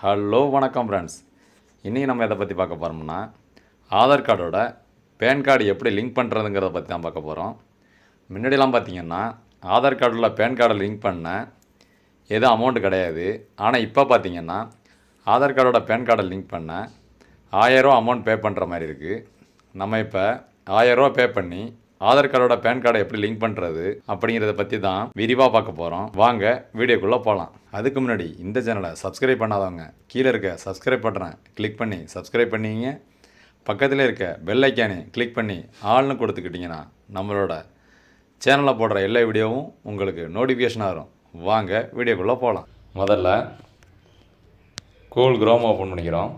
Hello வணக்கம் friends இன்றைக்கி நம்ம எதை பற்றி பார்க்க போகிறோம்னா ஆதார் கார்டோட பேன் கார்டு எப்படி லிங்க் பண்ணுறதுங்கிறத பற்றி தான் பார்க்க போகிறோம் முன்னாடிலாம் பார்த்தீங்கன்னா ஆதார் கார்டில் பேன் கார்டை லிங்க் பண்ண எதுவும் அமௌண்ட்டு கிடையாது. ஆனால் இப்போ பார்த்தீங்கன்னா ஆதார் கார்டோட பேன் கார்டை லிங்க் பண்ண ஆயரூவா அமௌண்ட் பே பண்ணுற மாதிரி இருக்குது நம்ம இப்போ ஆயரூவா பே பண்ணி ஆதார் கார்டோட பேன் கார்டை எப்படி லிங்க் பண்ணுறது அப்படிங்கிறத பற்றி தான் விரிவாக பார்க்க போகிறோம் வாங்க வீடியோக்குள்ளே போகலாம் அதுக்கு முன்னாடி இந்த சேனலை சப்ஸ்கிரைப் பண்ணாதவங்க கீழே இருக்க சப்ஸ்கிரைப் பண்ணுறேன் கிளிக் பண்ணி சப்ஸ்கிரைப் பண்ணிங்க. பக்கத்தில் இருக்க பெல் ஐக்கானே கிளிக் பண்ணி ஆள்னு கொடுத்துக்கிட்டிங்கன்னா நம்மளோட சேனலில் போடுற எல்லா வீடியோவும் உங்களுக்கு நோட்டிஃபிகேஷனாக வரும். வாங்க வீடியோக்குள்ளே போகலாம் முதல்ல கூகுள் குரோம் ஓப்பன் பண்ணிக்கிறோம்.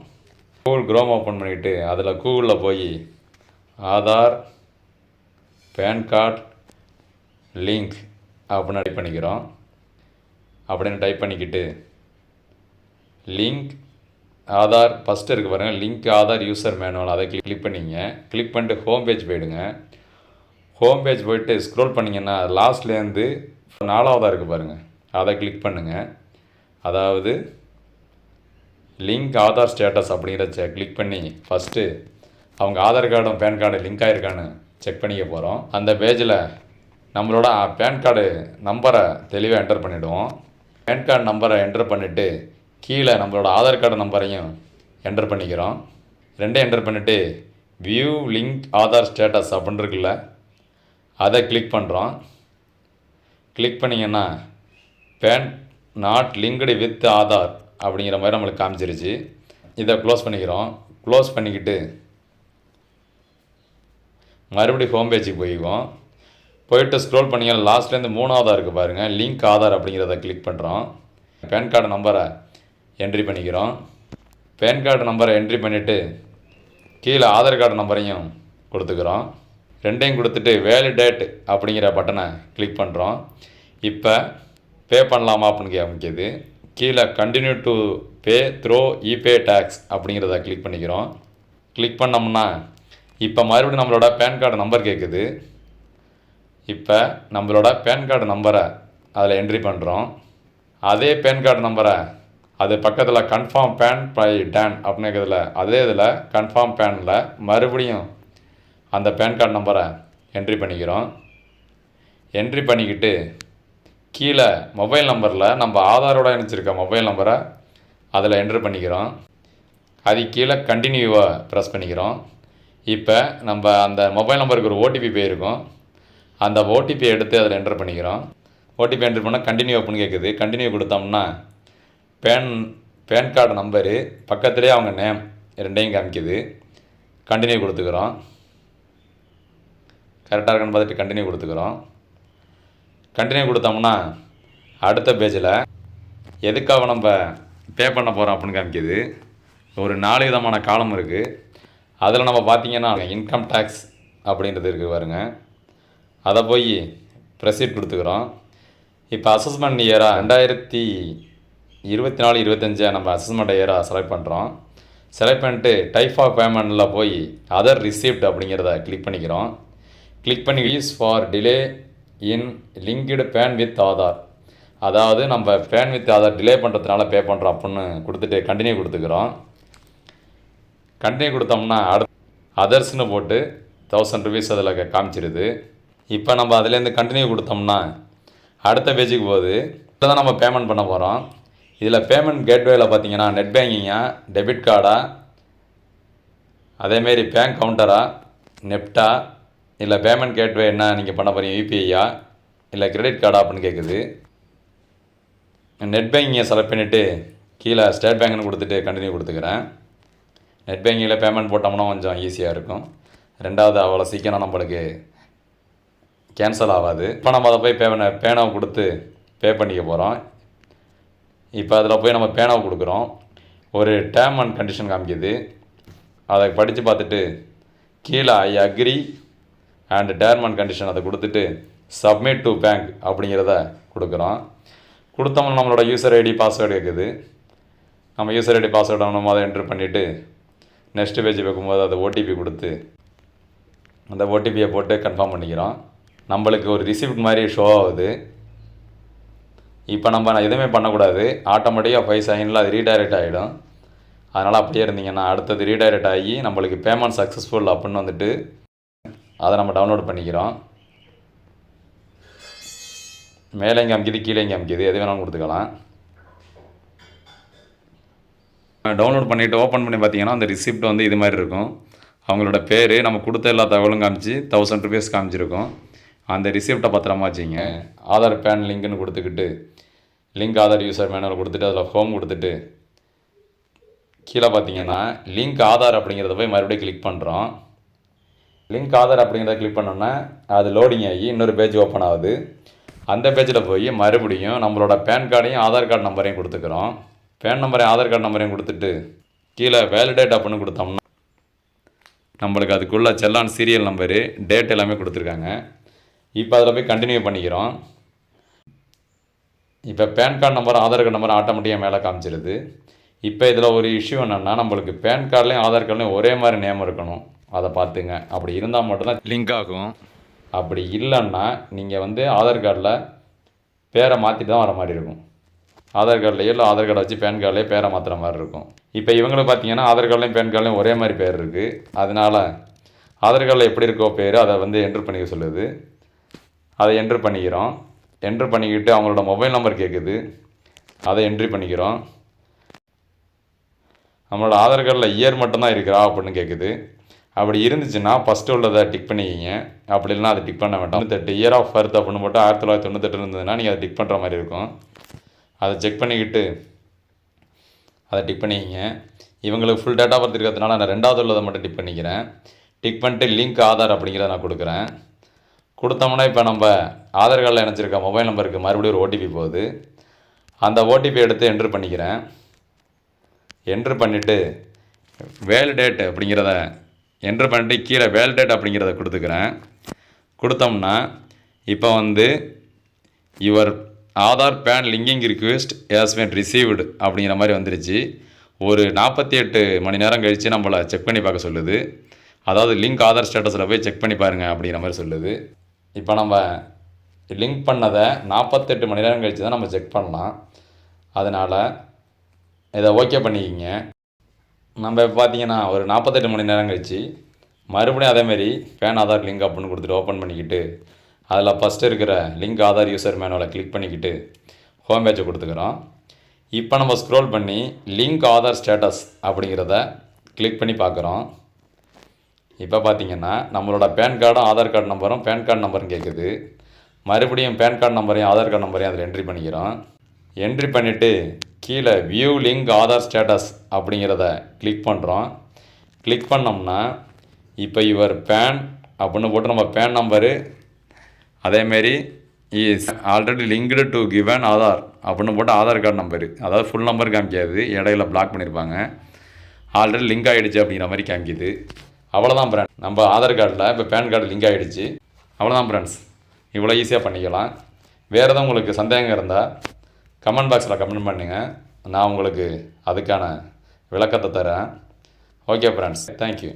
கூகுள் குரோம் ஓப்பன் பண்ணிவிட்டு அதில் கூகுளில் போய் ஆதார் பேன் கார்ட் லிங்க் அப்படின்னு டைப் பண்ணிக்கிறோம். அப்படின்னு டைப் பண்ணிக்கிட்டு லிங்க் ஆதார் ஃபஸ்ட்டு இருக்குது பாருங்கள் லிங்க் ஆதார் யூசர் மேனுவல் அதை கிளிக் கிளிக் பண்ணிங்க. கிளிக் பண்ணிட்டு ஹோம் பேஜ் போயிடுங்க. ஹோம் பேஜ் போயிட்டு ஸ்க்ரோல் பண்ணிங்கன்னா லாஸ்ட்லேருந்து நாலாவதாக இருக்குது பாருங்கள் அதை கிளிக் பண்ணுங்கள் அதாவது லிங்க் ஆதார் ஸ்டேட்டஸ் அப்படிங்கிறத கிளிக் பண்ணி ஃபஸ்ட்டு அவங்க ஆதார் கார்டும் பேன் கார்டு லிங்க் ஆகிருக்கான்னு செக் பண்ணிக்க போகிறோம் அந்த பேஜில் நம்மளோட பேன் கார்டு நம்பரை தெளிவாக என்டர் பண்ணிவிடுவோம் பேன் கார்டு நம்பரை என்டர் பண்ணிவிட்டு கீழே நம்மளோட ஆதார் கார்டு நம்பரையும் என்டர் பண்ணிக்கிறோம். ரெண்டையும் என்டர் பண்ணிவிட்டு வியூ லிங்க் ஆதார் ஸ்டேட்டஸ் அப்படின்னு இருக்குல்ல அதை கிளிக் பண்ணுறோம் கிளிக் பண்ணிங்கன்னா PAN not linked with Aadhaar அப்படிங்கிற மாதிரி நம்மளுக்கு காமிச்சிருச்சு. இதை க்ளோஸ் பண்ணிக்கிறோம். க்ளோஸ் பண்ணிக்கிட்டு மறுபடியும் ஹோம் பேஜுக்கு போய்க்குவோம். போயிட்டு ஸ்க்ரோல் பண்ணிங்கன்னா லாஸ்ட்லேருந்து மூணாவதாக இருக்குது பாருங்கள் லிங்க் ஆதார் அப்படிங்கிறத கிளிக் பண்ணுறோம் பேன் கார்டு நம்பரை என்ட்ரி பண்ணிக்கிறோம். பேன் கார்டு நம்பரை என்ட்ரி பண்ணிவிட்டு கீழே ஆதார் கார்டு நம்பரையும் கொடுத்துக்கிறோம். ரெண்டையும் கொடுத்துட்டு வேலிடேட் அப்படிங்கிற பட்டனை கிளிக் பண்ணுறோம் இப்போ பே பண்ணலாமா அப்படின்னு காமிக்குது கீழே continue to pay through epay tax அப்படிங்கிறத கிளிக் பண்ணிக்கிறோம். கிளிக் பண்ணோம்னா இப்போ மறுபடியும் நம்மளோட பேன் கார்டு நம்பர் கேட்குது இப்போ நம்மளோட பேன் கார்டு நம்பரை அதில் என்ட்ரி பண்ணுறோம் அதே பேன் கார்டு நம்பரை அது பக்கத்தில் கன்ஃபார்ம் பேன் பை டேன் அப்படிங்கிறதுல அதே இதில் கன்ஃபார்ம் பேனில் மறுபடியும் அந்த பேன் கார்டு நம்பரை என்ட்ரி பண்ணிக்கிறோம். என்ட்ரி பண்ணிக்கிட்டு கீழே மொபைல் நம்பரில் நம்ம ஆதாரோட இணைச்சிருக்க மொபைல் நம்பரை அதில் என்ட்ரு பண்ணிக்கிறோம். அது கீழே கண்டினியூவாக ப்ரெஸ் பண்ணிக்கிறோம். இப்போ நம்ம அந்த மொபைல் நம்பருக்கு ஒரு ஓடிபி போயிருக்கோம் அந்த ஓடிபி எடுத்து அதில் என்டர் பண்ணிக்கிறோம். ஓடிபி என்ட்ரு பண்ணால் கண்டினியூ அப்படின்னு கேட்குது கண்டினியூ கொடுத்தோம்னா பேன் பேன் கார்டு நம்பரு பக்கத்துலேயே அவங்க நேம் ரெண்டையும் காமிக்குது. கண்டினியூ கொடுத்துக்கிறோம். கரெக்டாக இருக்கான்னு பார்த்துட்டு கண்டினியூ கொடுத்துக்கிறோம். கண்டினியூ கொடுத்தோம்னா அடுத்த பேஜில் எதுக்காக நம்ம பே பண்ண போகிறோம் அப்படின்னு காமிக்குது. ஒரு நாலு விதமான காலம் இருக்குது அதில் நம்ம பார்த்தீங்கன்னா இன்கம் டேக்ஸ் அப்படின்றது இருக்குது பாருங்க. அதை போய் ப்ரெசீட் கொடுத்துக்கிறோம். இப்போ அசஸ்மெண்ட் இயராக ரெண்டாயிரத்தி இருபத்தி நாலு இருபத்தஞ்சை நம்ம அசஸ்மெண்ட் இயராக செலக்ட் பண்ணுறோம் செலக்ட் பண்ணிட்டு டைப் ஆஃப் பேமெண்ட்டில் போய் அதர் ரிசீப்ட் அப்படிங்கிறத கிளிக் பண்ணிக்கிறோம். கிளிக் பண்ணி use for delay in linked PAN with Aadhaar அதாவது நம்ம பேன் வித் ஆதார் டிலே பண்ணுறதுனால பே பண்ணுறோம் அப்புடின்னு கொடுத்துட்டு கண்டினியூ கொடுத்துக்கிறோம். கண்டினியூ கொடுத்தோம்னா அடுத்து அதர்ஸ்னு போட்டு தௌசண்ட் ருபீஸ் அதில் காமிச்சிருது. இப்போ நம்ம அதுலேருந்து கண்டினியூ கொடுத்தோம்னா அடுத்த பேஜுக்கு போகுது. இப்போ தான் நம்ம பேமெண்ட் பண்ண போகிறோம் இதில் பேமெண்ட் கேட்வேயில் பார்த்தீங்கன்னா நெட் பேங்கிங்கா டெபிட் கார்டா அதேமாரி பேங்க் கவுண்டரா நெப்டா இல்லை பேமெண்ட் கேட்வே என்ன நீங்கள் பண்ண போகிறீங்க யூபிஐயா இல்லை கிரெடிட் கார்டா அப்படின்னு கேட்குது நெட் பேங்கிங்கை செலக்ட் பண்ணிவிட்டு கீழே ஸ்டேட் பேங்க்னு கொடுத்துட்டு கண்டினியூ கொடுத்துக்கிறேன். நெட் பேங்கிங்கில் பேமெண்ட் போட்டோம்னா கொஞ்சம் ஈஸியாக இருக்கும். ரெண்டாவது அவ்வளோ சீக்கிரம் நம்மளுக்கு கேன்சல் ஆகாது. இப்போ நம்ம அதை போய் பேனை பேனாவை கொடுத்து பே பண்ணிக்க போகிறோம் இப்போ அதில் போய் நம்ம பேனாவை கொடுக்குறோம். ஒரு டேர்ம் அண்ட் கண்டிஷன் காமிக்குது. அதை படித்து பார்த்துட்டு கீழே I agree and term and condition அதை கொடுத்துட்டு சப்மிட் டு பேங்க் அப்படிங்கிறத கொடுக்குறோம். கொடுத்தோம்னா நம்மளோட யூசர் ஐடி பாஸ்வேர்டு இருக்குது நம்ம யூசர் ஐடி பாஸ்வேர்டு நம்ம அதை என்ட்ரு பண்ணிவிட்டு நெக்ஸ்ட் பேஜ் வைக்கும்போது அதை ஓடிபி கொடுத்து அந்த ஓடிபியை போட்டு கன்ஃபார்ம் பண்ணிக்கிறோம். நம்மளுக்கு ஒரு ரிசிப்ட் மாதிரி ஷோ ஆகுது. இப்போ நம்ம எதுவுமே பண்ணக்கூடாது. ஆட்டோமேட்டிக்காக ஃபைவ் செகண்டில் அது ரீடைரக்ட் ஆகிடும் அதனால் அப்படியே இருந்தீங்கன்னா அடுத்தது ரீடைரக்ட் ஆகி நம்மளுக்கு பேமெண்ட் சக்ஸஸ்ஃபுல் அப்படின்னு வந்துட்டு அதை நம்ம டவுன்லோட் பண்ணிக்கிறோம். மேலே இங்கே அமைக்குது கீழே இங்கே அமைக்குது. எது வேணாலும் கொடுத்துக்கலாம். டவுன்லோட் பண்ணிவிட்டு ஓப்பன் பண்ணி பார்த்தீங்கன்னா அந்த ரிசிப்ட் வந்து இது மாதிரி இருக்கும். அவங்களோட பேர் நம்ம கொடுத்த எல்லா தகவலும் காமிச்சு தௌசண்ட் ருபீஸ் காமிச்சிருக்கோம். அந்த ரிசிப்டை பத்திரமா வச்சிங்க. ஆதார் பேன் லிங்க்னு கொடுத்துக்கிட்டு லிங்க் ஆதார் யூசர் மேனுவல் கொடுத்துட்டு அதில் ஹோம் கொடுத்துட்டு கீழே பார்த்தீங்கன்னா லிங்க் ஆதார் அப்படிங்கிறத போய் மறுபடியும் கிளிக் பண்ணுறோம் லிங்க் ஆதார் அப்படிங்கிறத கிளிக் பண்ணோன்னா அது லோடிங் ஆகி இன்னொரு பேஜ் ஓப்பன் ஆகுது. அந்த பேஜில் போய் மறுபடியும் நம்மளோட பேன் கார்டையும் ஆதார் கார்டு நம்பரையும் கொடுத்துக்கிறோம். பேன் நம்பரையும் ஆதார் கார்டு நம்பரையும் கொடுத்துட்டு கீழே வேலிடேட் அப்படின்னு கொடுத்தோம்னா நம்மளுக்கு அதுக்குள்ள செல்லான் சீரியல் நம்பரு டேட் எல்லாமே கொடுத்துருக்காங்க. இப்போ அதில் போய் கண்டினியூ பண்ணிக்கிறோம். இப்போ PAN card number Aadhaar card number ஆட்டோமேட்டிக்காக மேலே காமிச்சிருது. இப்போ இதில் ஒரு இஷ்யூ என்னென்னா நம்மளுக்கு பேன் கார்டுலேயும் ஆதார் கார்டுலேயும் ஒரே மாதிரி நேம் இருக்கணும். அதை பார்த்துங்க. அப்படி இருந்தால் மட்டும்தான் லிங்க் ஆகும். அப்படி இல்லைன்னா நீங்கள் வந்து ஆதார் கார்டில் பேரை மாற்றிட்டு தான் வர மாதிரி இருக்கும். ஆதார் கார்டுலையோ இல்லை ஆதார் கார்டை வச்சு பேன் கார்டுலேயே பேரை மாற்றுற மாதிரி இருக்கும். இப்போ இவங்களை பார்த்தீங்கன்னா ஆதார் கார்டுலையும் பேன் கார்டுலையும் ஒரே மாதிரி பேர் இருக்குது அதனால் ஆதார் கார்டில் எப்படி இருக்கோ பேர் அதை வந்து என்ட்ரு பண்ணிக்க சொல்லுது. அதை என்ட்ரு பண்ணிக்கிறோம். என்ட்ரு பண்ணிக்கிட்டு அவங்களோட மொபைல் நம்பர் கேட்குது அதை என்ட்ரி பண்ணிக்கிறோம். நம்மளோட ஆதார் கார்டில் இயர் மட்டும்தான் இருக்கிறா அப்படின்னு கேட்குது அப்படி இருந்துச்சுன்னா ஃபஸ்ட்டு உள்ளதை டிக் பண்ணிக்கிங்க. அப்படி இல்லைனா அதை டிக் பண்ண வேண்டாம். தொண்ணூத்தெட்டு இயர் ஆஃப் பர்த் அப்படின்னு போட்டு ஆயிரத்தி தொள்ளாயிரத்தி தொண்ணூத்தெட்டு இருந்ததுன்னா நீங்கள் அதை டிக் பண்ணுற மாதிரி இருக்கும். அதை செக் பண்ணிக்கிட்டு அதை டிக் பண்ணிக்கிங்க. இவங்களுக்கு ஃபுல் டேட்டா பர்த் இருக்கிறதுனால நான் ரெண்டாவது உள்ளதை மட்டும் டிக் பண்ணிக்கிறேன். டிக் பண்ணிட்டு லிங்க் ஆதார் அப்படிங்கிறத நான் கொடுக்குறேன். கொடுத்தோம்னா இப்போ நம்ம ஆதார் கார்டில் இணைச்சிருக்க மொபைல் நம்பருக்கு மறுபடியும் ஒரு ஓடிபி போகுது. அந்த ஓடிபி எடுத்து என்ட்ரு பண்ணிக்கிறேன். என்ட்ரு பண்ணிவிட்டு வேலிடேட் அப்படிங்கிறத என்ட்ரு பண்ணிட்டு கீழே வேலிடேட் அப்படிங்கிறத கொடுத்துக்கிறேன். கொடுத்தோம்னா இப்போ வந்து your Aadhaar PAN linking request has been received அப்படிங்கிற மாதிரி வந்துருச்சு. ஒரு நாற்பத்தி எட்டு மணி நேரம் கழித்து நம்மளை செக் பண்ணி பார்க்க சொல்லுது. அதாவது லிங்க் ஆதார் ஸ்டேட்டஸில் போய் செக் பண்ணி பாருங்கள் அப்படிங்கிற மாதிரி சொல்லுது. இப்போ நம்ம லிங்க் பண்ணதை நாற்பத்தெட்டு மணி நேரம் கழித்து தான் நம்ம செக் பண்ணலாம். அதனால் இதை ஓகே பண்ணிக்கிங்க. நம்ம இப்போ பார்த்தீங்கன்னா ஒரு நாற்பத்தெட்டு மணி நேரம் கழித்து மறுபடியும் அதேமாரி பேன் ஆதார் லிங்க் அப்படின்னு கொடுத்துட்டு ஓப்பன் பண்ணிக்கிட்டு அதில் ஃபஸ்ட்டு இருக்கிற லிங்க் ஆதார் யூசர் மேனுவலை கிளிக் பண்ணிக்கிட்டு ஹோம் பேஜை கொடுத்துக்கிறோம். இப்போ நம்ம ஸ்க்ரோல் பண்ணி லிங்க் ஆதார் ஸ்டேட்டஸ் அப்படிங்கிறத கிளிக் பண்ணி பார்க்குறோம். இப்போ பார்த்தீங்கன்னா நம்மளோட பேன் கார்டும் ஆதார் கார்டு நம்பரும் பேன் கார்டு நம்பரும் கேட்குது. மறுபடியும் பேன் கார்டு நம்பரையும் ஆதார் கார்டு நம்பரையும் அதில் என்ட்ரி பண்ணிக்கிறோம். என்ட்ரி பண்ணிவிட்டு கீழே வியூ லிங்க் ஆதார் ஸ்டேட்டஸ் அப்படிங்கிறத கிளிக் பண்ணுறோம் கிளிக் பண்ணோம்னா இப்போ இவர் பேன் அப்படின்னு போட்டு நம்ம பேன் நம்பரு அதேமாரி is already linked to given Aadhaar அப்படின்னு போட்டு ஆதார் கார்டு நம்பரு அதாவது ஃபுல் நம்பர் காமிக்காது. இடையில பிளாக் பண்ணியிருப்பாங்க ஆல்ரெடி லிங்க் ஆகிடுச்சு அப்படிங்கிற மாதிரி காமிக்குது. அவ்வளோதான் ஃப்ரெண்ட் நம்ம ஆதார் கார்டில் இப்போ பேன் கார்டு லிங்க் ஆகிடுச்சு அவ்வளோதான் ஃப்ரெண்ட்ஸ் இவ்வளோ ஈஸியாக பண்ணிக்கலாம். வேறு எதுவும் உங்களுக்கு சந்தேகம் இருந்தால் கமெண்ட் பாக்ஸில் கமெண்ட் பண்ணுங்கள் நான் உங்களுக்கு அதுக்கான விளக்கத்தை தரேன். Okay friends thank you